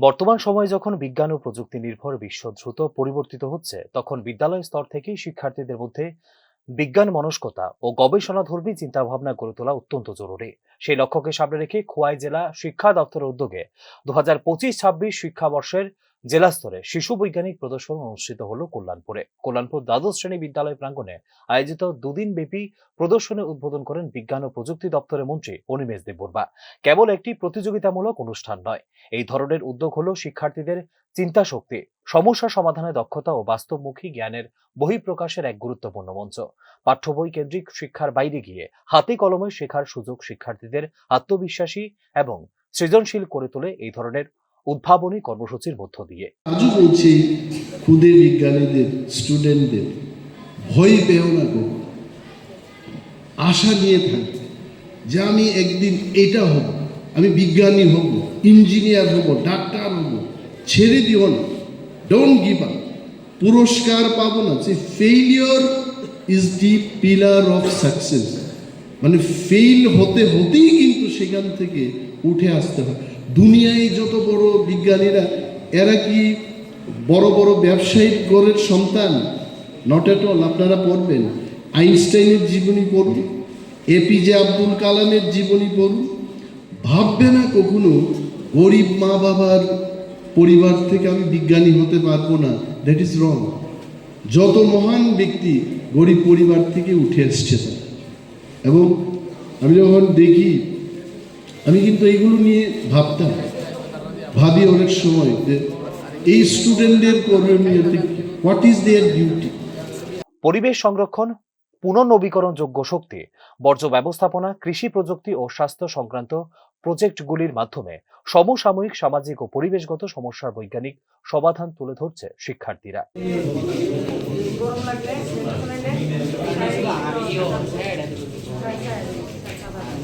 বর্তমান সময়ে যখন বিজ্ঞান ও প্রযুক্তি নির্ভর বিশ্ব দ্রুত পরিবর্তিত হচ্ছে, তখন বিদ্যালয় স্তর থেকেই শিক্ষার্থীদের মধ্যে বিজ্ঞান মনস্কতা ও গবেষণাধর্মী চিন্তাভাবনা গড়ে তোলা অত্যন্ত জরুরি। সেই লক্ষ্যকে সামনে রেখে খোয়াই জেলা শিক্ষা দপ্তরের উদ্যোগে দু হাজার পঁচিশ ছাব্বিশ শিক্ষাবর্ষের জেলা স্তরে শিশু বৈজ্ঞানিক প্রদর্শন অনুষ্ঠিত হলো কল্যাণপুরে। কল্যাণপুর দ্বাদশ শ্রেণি বিদ্যালয় প্রাঙ্গণে আয়োজিত দুদিন ব্যাপী প্রদর্শনী উদ্বোধন করেন বিজ্ঞান ও প্রযুক্তি দপ্তরের মন্ত্রী অনিমেষ দেববর্মা। কেবল একটি প্রতিযোগিতামূলক অনুষ্ঠান নয়, এই ধরনের উদ্যোগ হলো শিক্ষার্থীদের চিন্তা শক্তি সমস্যা সমাধানে দক্ষতা ও বাস্তবমুখী জ্ঞানের বহিঃপ্রকাশের এক গুরুত্বপূর্ণ মঞ্চ। পাঠ্য বই কেন্দ্রিক শিক্ষার বাইরে গিয়ে হাতে কলমে শেখার সুযোগ শিক্ষার্থীদের আত্মবিশ্বাসী এবং সৃজনশীল করে তোলে এই ধরনের উদ্ভাবনী কর্মসূচির মধ্য দিয়ে। আজও বলছি খুদে বিজ্ঞানীদের স্টুডেন্টদের ভয় পেও না গো। আশা নিয়ে থাকবে যে আমি একদিন এটা হব, আমি বিজ্ঞানী হব ইঞ্জিনিয়ার হব, ডাক্তার হব, ছেড়ে দিও না ডোন্ট গিভ আপ পুরস্কার পাবো না যে failure is the pillar of success মানে ফেইল হতে হতেই কিন্তু সেখান থেকে উঠে আসতে হয়। দুনিয়ায় যত বড় বিজ্ঞানীরা, এরা কি বড় বড় ব্যবসায়িক গড়ের সন্তান? নট এট অল আপনারা পড়বেন। আইনস্টাইনের জীবনী পড়ুন এপিজে আব্দুল কালামের জীবনী পড়ুন। ভাববে না কখনো গরিব মা বাবার পরিবার থেকে আমি বিজ্ঞানী হতে পারব না। দ্যাট ইজ রং যত মহান ব্যক্তি গরিব পরিবার থেকে উঠে এসছে এবং আমি যখন দেখি আমি কিন্তু এইগুলো নিয়ে ভাবতাম। ভাবি অনেক সময় যে এই স্টুডেন্টদের করণীয় হোয়াট ইজ দেয়ার ডিউটি পরিবেশ সংরক্ষণ, পুনর্নবীকরণযোগ্য শক্তি, বর্জ্য ব্যবস্থাপনা, কৃষি প্রযুক্তি ও স্বাস্থ্য সংক্রান্ত প্রজেক্টগুলির মাধ্যমে সমসাময়িক সামাজিক ও পরিবেশগত সমস্যার বৈজ্ঞানিক সমাধান তুলে ধরছে শিক্ষার্থীরা। এটা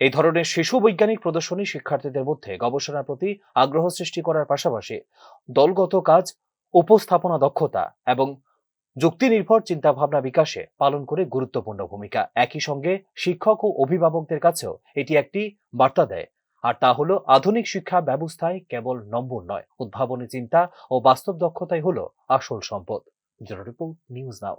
এই ধরনের শিশু বৈজ্ঞানিক প্রদর্শনী শিক্ষার্থীদের মধ্যে গবেষণার প্রতি আগ্রহ সৃষ্টি করার পাশাপাশি দলগত কাজ, উপস্থাপনা দক্ষতা এবং যুক্তি নির্ভর চিন্তাভাবনা বিকাশে পালন করে গুরুত্বপূর্ণ ভূমিকা। একই সঙ্গে শিক্ষক ও অভিভাবকদের কাছেও এটি একটি বার্তা দেয়। আর তা হলো, আধুনিক শিক্ষা ব্যবস্থায় কেবল নম্বর নয়, উদ্ভাবনী চিন্তা ও বাস্তব দক্ষতাই হলো আসল সম্পদ। News now.